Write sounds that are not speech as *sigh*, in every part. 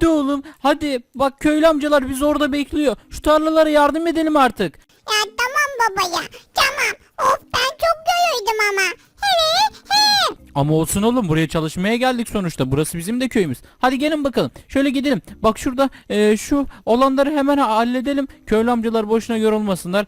Hadi oğlum hadi bak köylü amcalar bizi orada bekliyor. Şu tarlalara yardım edelim artık. Ya tamam baba ya. Tamam. Of ben çok yoruldum ama. He he. Ama olsun oğlum buraya çalışmaya geldik sonuçta. Burası bizim de köyümüz. Hadi gelin bakalım. Şöyle gidelim. Bak şurada e, şu olanları hemen halledelim. Köylü amcalar boşuna yorulmasınlar.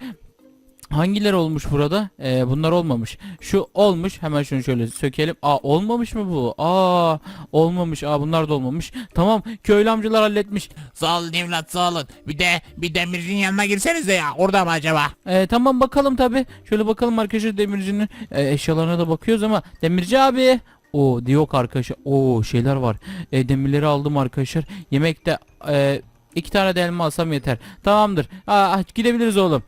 Hangileri olmuş burada? E, bunlar olmamış. Şu olmuş. Hemen şunu şöyle sökelim. Aa olmamış mı bu? Aa olmamış. Aa bunlar da olmamış. Tamam köylü amcalar halletmiş. Sağ olun evlat sağ olun. Bir de bir demircinin yanına girsenize ya. Orada mı acaba? E, tamam bakalım tabi. Şöyle bakalım arkadaşlar demircinin e, eşyalarına da bakıyoruz ama demirci abi. O yok arkadaşlar. O şeyler var. E, demirleri aldım arkadaşlar. Yemekte e, iki tane de elma alsam yeter. Tamamdır. Aa, gidebiliriz oğlum.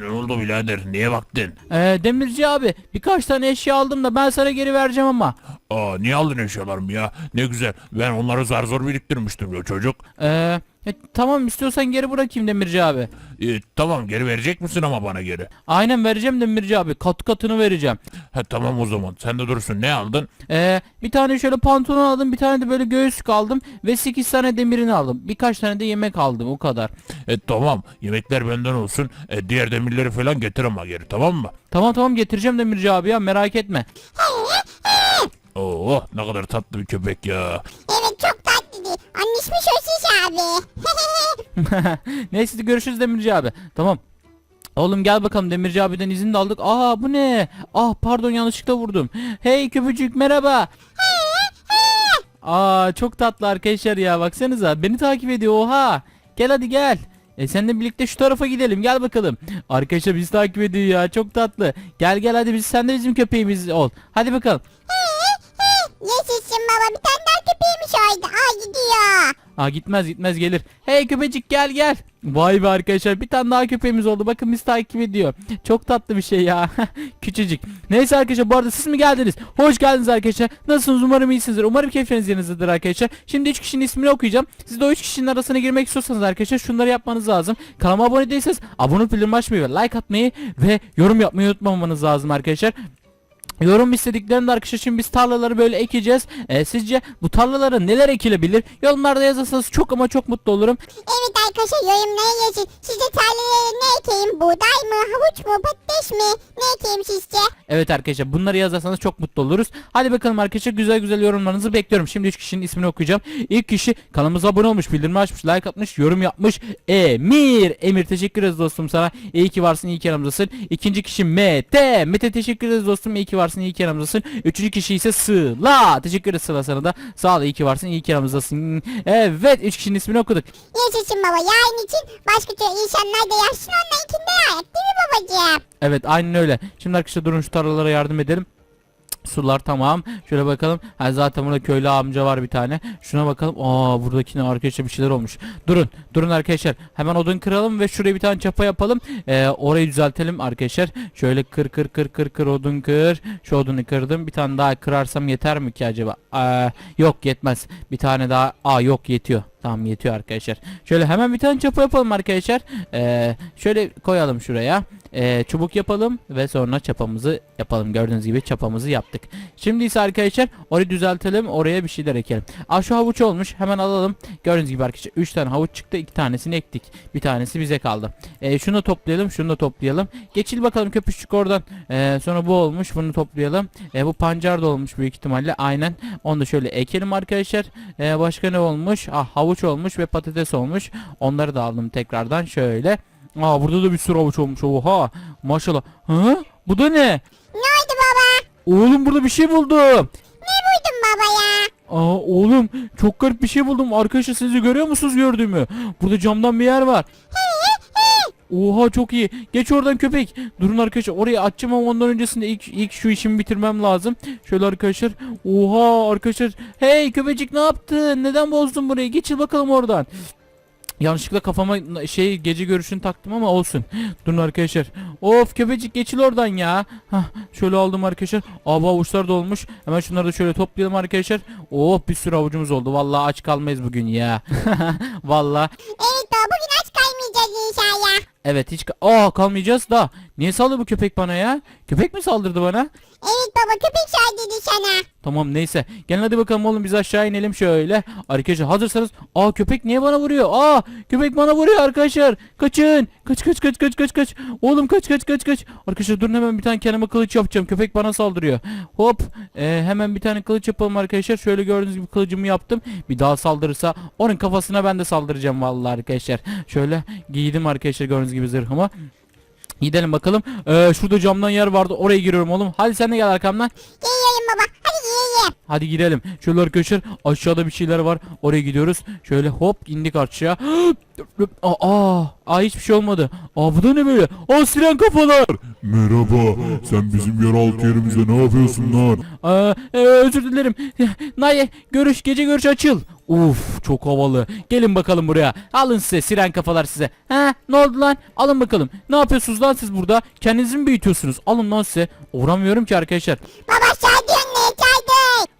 Ne oldu birader? Niye baktın? E, demirci abi birkaç tane eşya aldım da ben sana geri vereceğim ama. Aa niye aldın eşyalarımı ya? Ne güzel. Ben onları zar zor biriktirmiştim ya çocuk. E, e, tamam istiyorsan geri bırakayım demirci abi. Ee, tamam geri verecek misin ama bana geri? Aynen vereceğim demirci abi. Kat katını vereceğim. Ha tamam o zaman. Sen de durursun. Ne aldın? Ee, bir tane şöyle pantolon aldım, bir tane de böyle göğüslük aldım ve 8 tane demirini aldım. Birkaç tane de yemek aldım o kadar. E tamam. Yemekler benden olsun. E, diğer demirleri falan getir ama geri tamam mı? Tamam tamam getireceğim demirci abi ya merak etme. Oo ne kadar tatlı bir köpek ya. Abi. *laughs* Neyse görüşürüz demirci abi. Tamam. Oğlum gel bakalım demirci abiden izin de aldık. Aa bu ne? Ah pardon yanlışlıkla vurdum. Hey köpücük merhaba. Aa çok tatlı arkadaşlar ya baksanıza beni takip ediyor oha. Gel hadi gel. E seninle birlikte şu tarafa gidelim gel bakalım. Arkadaşlar bizi takip ediyor ya çok tatlı. Gel gel hadi biz sen de bizim köpeğimiz ol. Hadi bakalım. Yaşasın baba bir tane daha köpeğimiz oydu. Aa gidiyor. Aa gitmez gitmez gelir. Hey köpecik gel gel. Vay be arkadaşlar bir tane daha köpeğimiz oldu. Bakın bizi takip ediyor. Çok tatlı bir şey ya. *laughs* Küçücük. Neyse arkadaşlar bu arada siz mi geldiniz? Hoş geldiniz arkadaşlar. Nasılsınız? Umarım iyisinizdir. Umarım keyifleriniz yerinizdedir arkadaşlar. Şimdi 3 kişinin ismini okuyacağım. Siz de o 3 kişinin arasına girmek istiyorsanız arkadaşlar şunları yapmanız lazım. Kanalıma abone değilseniz abone olup bildirim açmayı ve like atmayı ve yorum yapmayı unutmamanız lazım arkadaşlar. Yorum istediklerinde arkadaşlar şimdi biz tarlaları böyle ekeceğiz. Ee, sizce bu tarlalara neler ekilebilir? Yorumlarda yazarsanız çok ama çok mutlu olurum. Evet arkadaşlar yorumlara yazın. Sizce tarlalara ne ekeyim? Buğday mı? Havuç mu? Patates mi? Ne ekeyim sizce? Evet arkadaşlar bunları yazarsanız çok mutlu oluruz. Hadi bakalım arkadaşlar güzel güzel yorumlarınızı bekliyorum. Şimdi 3 kişinin ismini okuyacağım. İlk kişi kanalımıza abone olmuş, bildirimi açmış, like atmış, yorum yapmış. Emir. Emir teşekkür ederiz dostum sana. İyi ki varsın, iyi ki yanımızdasın. İkinci kişi Mete. Mete teşekkür ederiz dostum. İyi ki varsın, iyi ki yanımızdasın. Üçüncü kişi ise Sıla. Teşekkür ederiz Sıla sana da. Sağ ol, iyi ki varsın, iyi ki yanımızdasın. Evet, 3 kişinin ismini okuduk. Yaşasın baba. Yarın için başka insanlar da yaşsın onlarınkinde ayak değil mi babacığım? Evet aynen öyle. Şimdi arkadaşlar durun şu tarlalara yardım edelim. Sular tamam. Şöyle bakalım. Ha, zaten burada köylü amca var bir tane. Şuna bakalım. Aa buradakine arkadaşlar bir şeyler olmuş. Durun. Durun arkadaşlar. Hemen odun kıralım ve şuraya bir tane çapa yapalım. Ee, orayı düzeltelim arkadaşlar. Şöyle kır kır kır kır kır odun kır. Şu odunu kırdım. Bir tane daha kırarsam yeter mi ki acaba? Aa, yok yetmez. Bir tane daha. Aa yok yetiyor. Tamam yetiyor arkadaşlar. Şöyle hemen bir tane çapa yapalım arkadaşlar. Ee, şöyle koyalım şuraya. Ee, çubuk yapalım ve sonra çapamızı yapalım. Gördüğünüz gibi çapamızı yaptık. Şimdi ise arkadaşlar orayı düzeltelim. Oraya bir şeyler ekelim. Aa şu havuç olmuş. Hemen alalım. Gördüğünüz gibi arkadaşlar 3 tane havuç çıktı. 2 tanesini ektik. Bir tanesi bize kaldı. Ee, şunu toplayalım. Şunu da toplayalım. Geçil bakalım köpüşçük oradan. Ee, sonra bu olmuş. Bunu toplayalım. Ee, bu pancar da olmuş büyük ihtimalle. Aynen. Onu da şöyle ekelim arkadaşlar. Ee, başka ne olmuş? Ah havuç olmuş ve patates olmuş. Onları da aldım tekrardan şöyle. Aa burada da bir sürü havuç olmuş. Oha. Maşallah. Hı? Bu da ne? Ne oldu baba? Oğlum burada bir şey buldum. Ne buydun baba ya? Aa oğlum çok garip bir şey buldum. Arkadaşlar siz de görüyor musunuz gördüğümü? Burada camdan bir yer var. Oha çok iyi. Geç oradan köpek. Durun arkadaşlar orayı açacağım ama ondan öncesinde ilk, ilk şu işimi bitirmem lazım. Şöyle arkadaşlar. Oha arkadaşlar. Hey köpecik ne yaptın? Neden bozdun burayı? Geçil bakalım oradan. Yanlışlıkla kafama şey gece görüşünü taktım ama olsun. Durun arkadaşlar. Of köpecik geçil oradan ya. Hah, şöyle aldım arkadaşlar. Abi avuçlar da olmuş. Hemen şunları da şöyle toplayalım arkadaşlar. Oh bir sürü avucumuz oldu. Vallahi aç kalmayız bugün ya. *laughs* Vallahi Evet evet hiç Aa kalmayacağız da. Niye saldırdı bu köpek bana ya? Köpek mi saldırdı bana? Evet baba köpek saldırdı sana. Tamam neyse. Gelin hadi bakalım oğlum biz aşağı inelim şöyle. Arkadaşlar hazırsanız. Aa köpek niye bana vuruyor? Aa köpek bana vuruyor arkadaşlar. Kaçın. Kaç kaç kaç kaç kaç kaç. Oğlum kaç kaç kaç kaç. Arkadaşlar durun hemen bir tane kendime kılıç yapacağım. Köpek bana saldırıyor. Hop. Ee, hemen bir tane kılıç yapalım arkadaşlar. Şöyle gördüğünüz gibi kılıcımı yaptım. Bir daha saldırırsa onun kafasına ben de saldıracağım vallahi arkadaşlar. Şöyle giydim arkadaşlar gördüğünüz gibi zırhımı. Gidelim bakalım. Ee, şurada camdan yer vardı. Oraya giriyorum oğlum. Hadi sen de gel arkamdan. Geliyorum baba. Hadi geliyorum. Hadi gidelim. Şöyle arkadaşlar aşağıda bir şeyler var. Oraya gidiyoruz. Şöyle hop indik aşağı. *gasps* aa, aa, aa hiçbir şey olmadı. Aa bu da ne böyle? Aa siren kafalar. Merhaba. Sen bizim yeraltı yerimizde ne yapıyorsun lan? Aa, e, özür dilerim. *laughs* Naye görüş gece görüş açıl. Uf çok havalı. Gelin bakalım buraya. Alın size siren kafalar size. Ha ne oldu lan? Alın bakalım. Ne yapıyorsunuz lan siz burada? Kendinizi mi büyütüyorsunuz? Alın lan size. Uğramıyorum ki arkadaşlar. Baba saydın?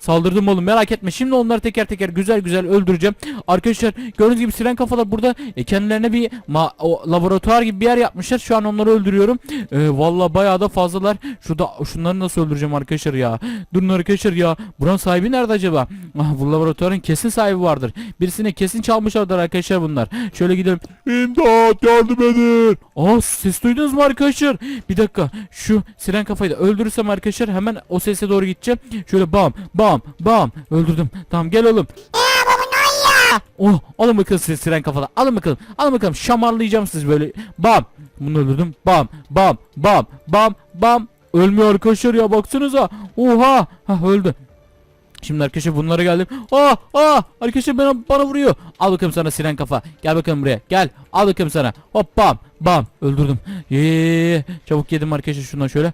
Saldırdım oğlum merak etme. Şimdi onları teker teker güzel güzel öldüreceğim. Arkadaşlar gördüğünüz gibi siren kafalar burada e, kendilerine bir ma- o, laboratuvar gibi bir yer yapmışlar. Şu an onları öldürüyorum. E, Valla bayağı da fazlalar. Şurada şunları nasıl öldüreceğim arkadaşlar ya. Durun arkadaşlar ya. Buranın sahibi nerede acaba? Ah, bu laboratuvarın kesin sahibi vardır. Birisine kesin çalmışlardır arkadaşlar bunlar. Şöyle gidelim. İmdat yardım edin. Aa ses duydunuz mu arkadaşlar? Bir dakika şu siren kafayı da öldürürsem arkadaşlar hemen o sese doğru gideceğim. Şöyle bam bam bam öldürdüm. Tamam gel oğlum. Oh alın bakalım siz siren kafalar. Alın bakalım. Alın bakalım şamarlayacağım siz böyle. Bam. Bunu öldürdüm. Bam bam bam bam bam. Ölmüyor arkadaşlar ya baksanıza. Oha. Ha öldü. Şimdi arkadaşlar bunlara geldim. Aa aa arkadaşlar bana bana vuruyor. Al bakalım sana siren kafa. Gel bakalım buraya. Gel. Al bakalım sana. Hop bam bam öldürdüm. Yee çabuk yedim arkadaşlar şundan şöyle.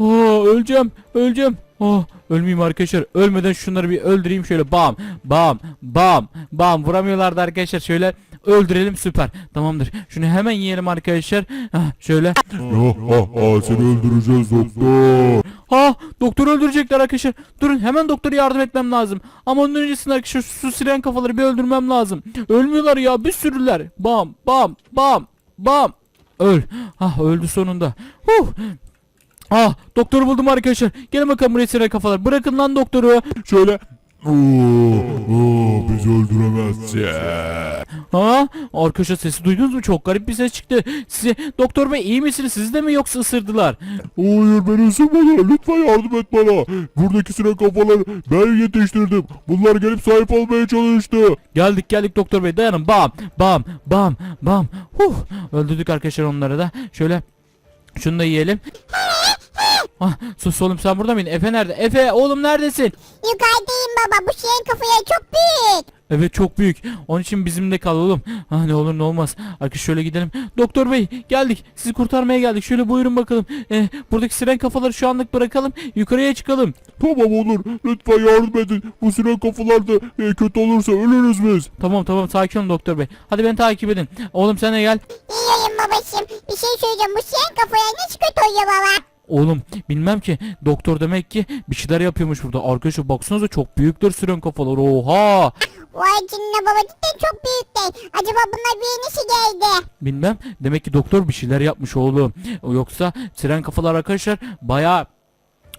Aa *gasps* öleceğim. Öleceğim. Oh ölmeyeyim arkadaşlar. Ölmeden şunları bir öldüreyim şöyle. Bam bam bam bam vuramıyorlardı arkadaşlar. Şöyle öldürelim süper. Tamamdır. Şunu hemen yiyelim arkadaşlar. Hah, şöyle. Ya ha ha seni öldüreceğiz doktor. Ha doktoru öldürecekler arkadaşlar. Durun hemen doktora yardım etmem lazım. Ama onun öncesinde arkadaşlar şu siren kafaları bir öldürmem lazım. Ölmüyorlar ya bir sürüler. Bam bam bam bam. Öl. Ah öldü sonunda. Huh. Ah doktoru buldum arkadaşlar. Gelin bakalım buraya kafalar. Bırakın lan doktoru. Şöyle. Oo, oo, bizi öldüremezsin. Ha arkadaşlar sesi duydunuz mu? Çok garip bir ses çıktı. Size doktor bey iyi misiniz? Siz de mi yoksa ısırdılar? Hayır beni ısırmadı. Lütfen yardım et bana. Buradaki siren kafaları ben yetiştirdim. Bunlar gelip sahip olmaya çalıştı. Geldik geldik doktor bey dayanın bam bam bam bam huh öldürdük arkadaşlar onları da şöyle şunu da yiyelim ah, sus oğlum sen burada mıydın? Efe nerede? Efe oğlum neredesin? Yukarıdayım baba bu şeyin kafaya çok büyük. Evet çok büyük. Onun için bizimle kal oğlum. Ah, ne olur ne olmaz. Arkadaşlar şöyle gidelim. Doktor bey geldik. Sizi kurtarmaya geldik. Şöyle buyurun bakalım. Eh, buradaki siren kafaları şu anlık bırakalım. Yukarıya çıkalım. Tamam olur. Lütfen yardım edin. Bu siren kafalar da e, kötü olursa ölürüz biz. tamam tamam. Sakin olun doktor bey. Hadi beni takip edin. Oğlum sen de gel. Geliyorum babacığım. Bir şey söyleyeceğim. Bu şeyin kafaya nasıl kötü oluyor baba? Oğlum bilmem ki doktor demek ki bir şeyler yapıyormuş burada. Arkadaşlar baksanıza çok büyüktür süren kafalar. Oha! Vay canına baba cidden çok büyük değil. Acaba bunlar bir nasıl geldi? Bilmem. Demek ki doktor bir şeyler yapmış oğlum. Yoksa siren kafalar arkadaşlar bayağı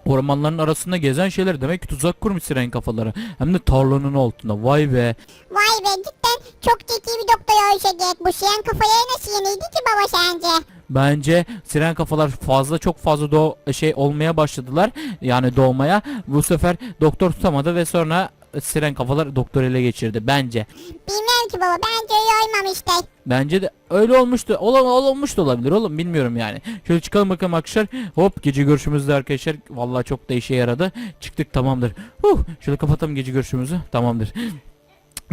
ormanların arasında gezen şeyler demek ki tuzak kurmuş siren kafaları. Hem de tarlanın altında. Vay be. Vay be cidden çok zeki bir doktor olsa gerek. Bu şeyin kafaya nasıl yeniydi ki baba sence? Bence siren kafalar fazla çok fazla doğ şey olmaya başladılar. Yani doğmaya. Bu sefer doktor tutamadı ve sonra siren kafalar doktor ele geçirdi bence. Bilmem ki baba bence öyle olmamıştı. Bence de öyle olmuştu. Olan olmuş da olabilir oğlum bilmiyorum yani. Şöyle çıkalım bakalım arkadaşlar. Hop gece görüşümüzde arkadaşlar. Vallahi çok da işe yaradı. Çıktık tamamdır. Huh, şöyle kapatalım gece görüşümüzü. Tamamdır.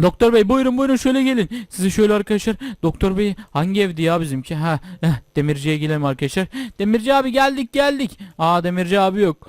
Doktor bey buyurun buyurun şöyle gelin. Sizi şöyle arkadaşlar. Doktor bey hangi evdi ya bizimki? Ha eh, demirciye gidelim arkadaşlar. Demirci abi geldik geldik. Aa demirci abi yok.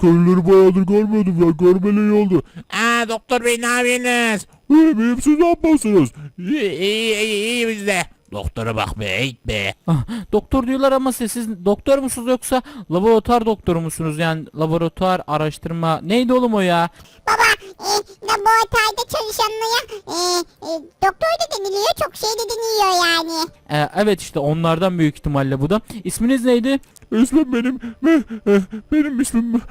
Köylüleri bayağıdır görmüyordum ya. Görmeli iyi oldu. Aa doktor bey ne yapıyorsunuz? İyi miyim siz ne yapıyorsunuz? İyi iyi iyi, iyi biz de. Doktora bak be eğit be. Ah, doktor diyorlar ama siz, siz doktor musunuz yoksa laboratuvar doktoru musunuz? Yani laboratuvar araştırma neydi oğlum o ya? Baba e, laboratuvarda çalışanlara e, e, doktor da deniliyor. Çok şey de deniliyor yani. Ee, evet işte onlardan büyük ihtimalle bu da. İsminiz neydi? İsmim benim, me, eh, benim ismim,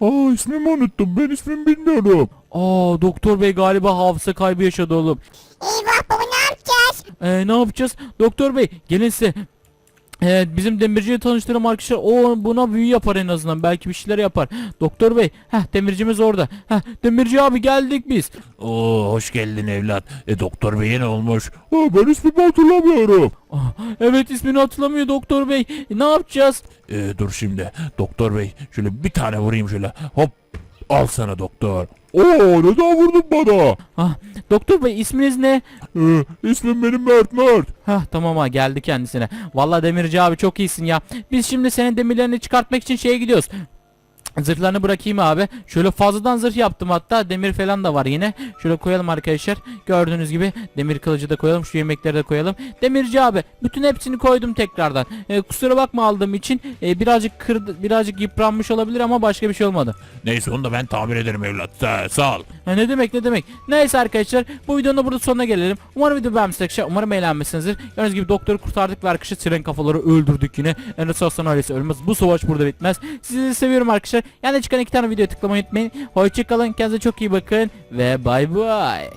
aa ismimi unuttum, ben ismimi bilmiyorum. Aa doktor bey galiba hafıza kaybı yaşadı oğlum. Eyvah baba ne yapacağız? Ee, ne yapacağız? Doktor bey gelin size. Ee, bizim demirciyi tanıştırım arkadaşlar. O buna büyü yapar en azından. Belki bir şeyler yapar. Doktor bey. Heh demircimiz orada. Heh demirci abi geldik biz. Oo hoş geldin evlat. E doktor beye ne olmuş? Aa, ben ismimi hatırlamıyorum. Ah, evet ismini hatırlamıyor doktor bey. E, ne yapacağız? E, dur şimdi. Doktor bey şöyle bir tane vurayım şöyle. Hop. Al sana doktor. Oo neden vurdun bana? Ah, doktor bey isminiz ne? Ee, ismim benim Mert Mert. Hah tamam ha geldi kendisine. Vallahi demirci abi çok iyisin ya. Biz şimdi senin demirlerini çıkartmak için şeye gidiyoruz. Zırhlarını bırakayım abi. Şöyle fazladan zırh yaptım hatta. Demir falan da var yine. Şöyle koyalım arkadaşlar. Gördüğünüz gibi demir kılıcı da koyalım. Şu yemekleri de koyalım. Demirci abi bütün hepsini koydum tekrardan. Ee, kusura bakma aldığım için. Ee, birazcık kırdı, birazcık yıpranmış olabilir ama başka bir şey olmadı. Neyse onu da ben tamir ederim evlat. Sağ, sağ ol. Ha, ne demek ne demek. Neyse arkadaşlar bu videonun da burada sonuna gelelim. Umarım video beğenmişsiniz arkadaşlar. Umarım eğlenmişsinizdir. Gördüğünüz gibi doktoru kurtardık ve arkadaşlar siren kafaları öldürdük yine. Enes Aslan ailesi ölmez. Bu savaş burada bitmez. Sizi seviyorum arkadaşlar. Yani çıkan iki tane videoya tıklamayı unutmayın. Hoşçakalın. Kendinize çok iyi bakın. Ve bay bay.